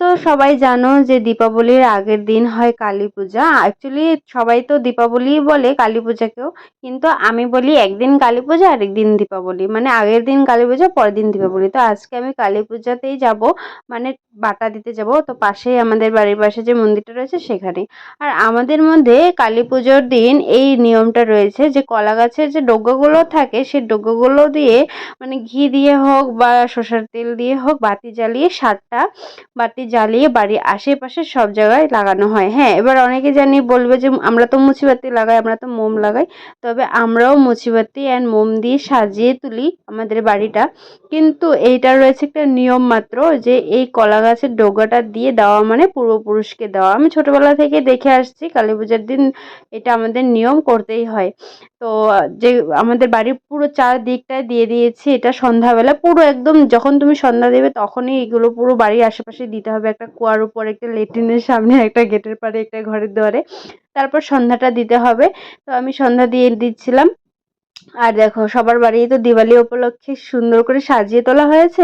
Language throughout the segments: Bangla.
তো সবাই জানো যে দীপাবলির আগের দিন হয় কালী পূজা। অ্যাকচুয়ালি সবাই তো দীপাবলিই বলে কালী পূজাকেও। কিন্তু আমি বলি একদিন কালী পূজা আর একদিন দীপাবলি। মানে আগের দিন কালী পূজা, পরের দিন দীপাবলি। তো আজকে আমি কালী পূজাতেই যাব। মানে বাটা দিতে যাব। তো পাশেই আমাদের বাড়ির পাশে যে মন্দিরটা রয়েছে সেখানে। আর আমাদের মধ্যে কালী পুজোর দিন এই নিয়মটা রয়েছে যে কলা গাছের যে ডোগাগুলো থাকে, সেই ডোগাগুলো দিয়ে মানে ঘি দিয়ে হোক বা সর্ষের তেল দিয়ে হোক, বাতি জ্বালিয়ে সারটা। বাতি জ্বালিয়ে বাড়ির আশেপাশে সব জায়গায় লাগানো হয়। হ্যাঁ এবার অনেকে জানি বলবে যে আমরা তো মুচিবাতি লাগাই, আমরা তো মোম লাগাই। তবে আমরাও মুচিবাতি অ্যান্ড মোম দিয়ে সাজিয়ে তুলি আমাদের বাড়িটা। কিন্তু এইটা রয়েছে একটা নিয়ম মাত্র যে এই কলা গাছের ডোগাটা দিয়ে দেওয়া মানে পূর্বপুরুষকে দেওয়া। আমি ছোটোবেলা থেকে দেখে আসছি, কালী পূজার দিন এটা আমাদের নিয়ম করতেই হয়। তো যে আমাদের বাড়ির পুরো চারদিকটায় দিয়ে দিয়েছি এটা সন্ধ্যাবেলা। পুরো একদম যখন তুমি সন্ধ্যা দেবে তখনই এগুলো পুরো বাড়ির আশেপাশে দিতে হবে একটা কুয়ার উপর, একটা লেট্রিনের সামনে, একটা গেটের পারে একটা ঘরের দুয়ারে। তারপর সন্ধ্যাটা দিতে হবে। তো আমি সন্ধ্যা দিয়ে দিচ্ছিলাম। আর দেখো, সবার বাড়ি তো দিওয়ালি উপলক্ষে সুন্দর করে সাজিয়ে তোলা হয়েছে।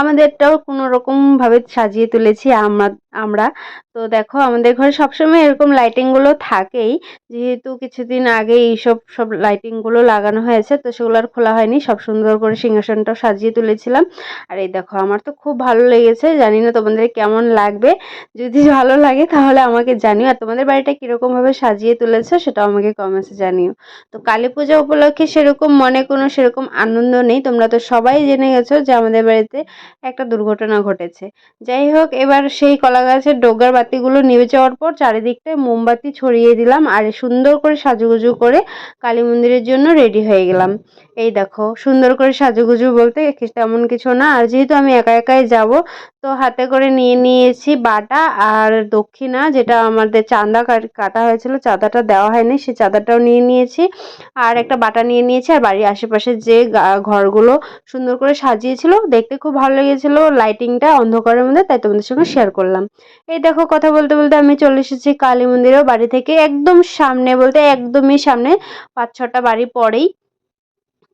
আমাদেরটাও কোনো রকমভাবে সাজিয়ে তুলেছি। আমরা আমরা। তো দেখো, আমাদের ঘরে সবসময় এরকম লাইটিংগুলো থাকেই। যেহেতু কিছুদিন আগে এইসব, সব লাইটিংগুলো লাগানো হয়েছে, তো সেগুলো আর খোলা হয়নি। সব সুন্দর করে সিংহাসনটাও সাজিয়ে তুলেছিলাম। আর এই দেখো, আমার তো খুব ভালো লেগেছে। জানি না তোমাদের কেমন লাগবে। যদি ভালো লাগে তাহলে আমাকে জানিও। আর তোমাদের বাড়িটা কীরকমভাবে সাজিয়ে তুলেছো সেটাও আমাকে কমেন্টসে জানিও। তো কালী পূজা উপলক্ষে সেরকম মনে কোনো সেরকম আনন্দ নেই। তোমরা তো সবাই জেনে গেছো যে আমাদের বাড়িতে একটা দুর্ঘটনা ঘটেছে। যাই হোক, এবার সেই কলা গাছের ডোগার বাতিগুলো নিভে যাওয়ার পর চারিদিকটায় মোমবাতি ছড়িয়ে দিলাম আর সুন্দর করে সাজুগুজু করে কালী মন্দিরের জন্য রেডি হয়ে গেলাম। এই দেখো, সুন্দর করে সাজুগুজু বলতে তেমন কিছু না। আর যেহেতু আমি একা একাই যাব, তো হাতে করে নিয়ে নিয়েছি বাটা আর দক্ষিণা, যেটা আমাদের চাঁদা কাটা হয়েছিল, চাঁদাটা দেওয়া হয়নি, সেই চাঁদাটাও নিয়ে নিয়েছি। আর একটা বাটা নিয়ে নিয়েছি, আর বাড়ির আশেপাশে যে ঘরগুলো সুন্দর করে সাজিয়েছিল, দেখতে খুব ভালো লেগেছিলো লাইটিংটা অন্ধকারের মধ্যে, তাই তোমাদের সঙ্গে শেয়ার করলাম। এই দেখো কথা বলতে বলতে আমি চলে এসেছি কালী মন্দিরের বাড়ি থেকে, একদম সামনে বলতে একদমই সামনে, পাঁচ ছটা বাড়ি পরেই।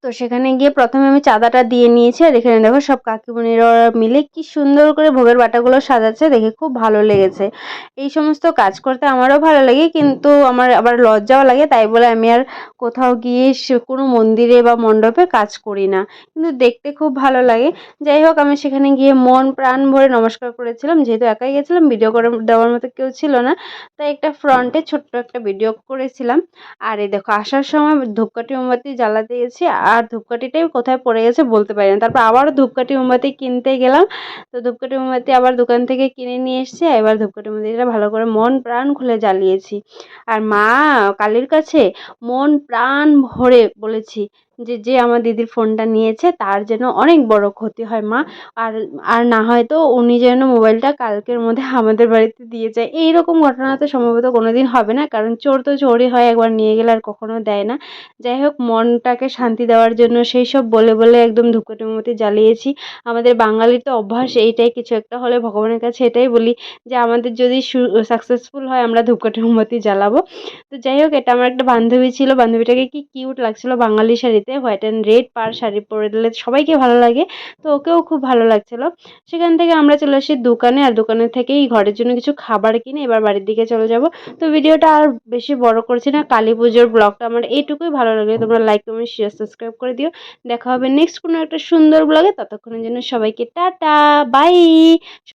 তো সেখানে গিয়ে প্রথমে আমি চাঁদাটা দিয়ে নিয়েছি আর এখানে দেখো সব কাকিমণিরা মিলে কি সুন্দর করে ভোগের বাটাগুলো সাজাচ্ছে, দেখে খুব ভালো লেগেছে। এই সমস্ত কাজ করতে আমারও ভালো লাগে, কিন্তু আমার আবার লজ্জাও লাগে, তাই বলে আমি আর কোথাও গিয়ে কোনো মন্দিরে বা মণ্ডপে কাজ করি না। কিন্তু দেখতে খুব ভালো লাগে। যাই হোক, আমি সেখানে গিয়ে মন প্রাণ ভরে নমস্কার করেছিলাম, যেহেতু একাই গেছিলাম ভিডিও করে দেওয়ার মতো কেউ ছিল না, তাই একটা ফ্রন্টে ছোট্ট একটা ভিডিও করেছিলাম। আর এই দেখো, আসার সময় ধূপকাঠি মোমবাতি জ্বালাতে গেছি আর ধূপকাঠিটাই কোথায় পড়ে গেছে বলতে পারি না। তারপর আবারও ধূপকাঠি মোমবাতি কিনতে গেলাম। তো ধূপকাঠি মোমবাতি আবার দোকান থেকে কিনে নিয়ে এসেছি। এবার ধূপকাঠি মোমবাতিটা ভালো করে মন প্রাণ খুলে জ্বালিয়েছি। আর মা, কালীর কাছে মন প্রাণ ভরে বলেছি যে যে আমার দিদির ফোনটা নিয়েছে তার যেন অনেক বড় ক্ষতি হয় মা। আর আর না হয়তো উনি যেন মোবাইলটা কালকের মধ্যে আমাদের বাড়িতে দিয়ে যায়। এই রকম ঘটনা তো সম্ভবত কোনো দিন হবে না, কারণ চোর তো চোরই হয়, একবার নিয়ে গেলে আর কখনো দেয় না। যাই হোক, মনটাকে শান্তি দেওয়ার জন্য সেই সব বলে বলে একদম ধূপকাঠি মোমবাতি জ্বালিয়েছি। আমাদের বাঙালির তো অভ্যাস এইটাই, কিছু একটা হলে ভগবানের কাছে এটাই বলি যে, আমাদের যদি সাকসেসফুল হয় আমরা ধূপকাঠি মোমবাতি জ্বালাবো। তো যাই হোক, এটা আমার একটা বান্ধবী ছিল, বান্ধবীটাকে কি কিউট লাগছিল বাঙালি শাড়িতে। হোয়াইট অ্যান্ড রেড পার শাড়ি পরে দিলে সবাইকে ভালো লাগে। তো ওকেও খুব ভালো লাগছিল। সেখান থেকে আমরা চলে আসি দোকানে আর দোকানের থেকেই ঘরের জন্য কিছু খাবার কিনে এবার বাড়ির দিকে চলে যাব। তো ভিডিওটা আর বেশি বড় করছি না, কালী পুজোর ব্লগটা আমার এইটুকুই ভালো লাগে তোমরা লাইক কমেন্ট শেয়ার সাবস্ক্রাইব করে দিও। দেখা হবে নেক্সট কোনো একটা সুন্দর ব্লগে। ততক্ষণের জন্য সবাইকে টাটা বাই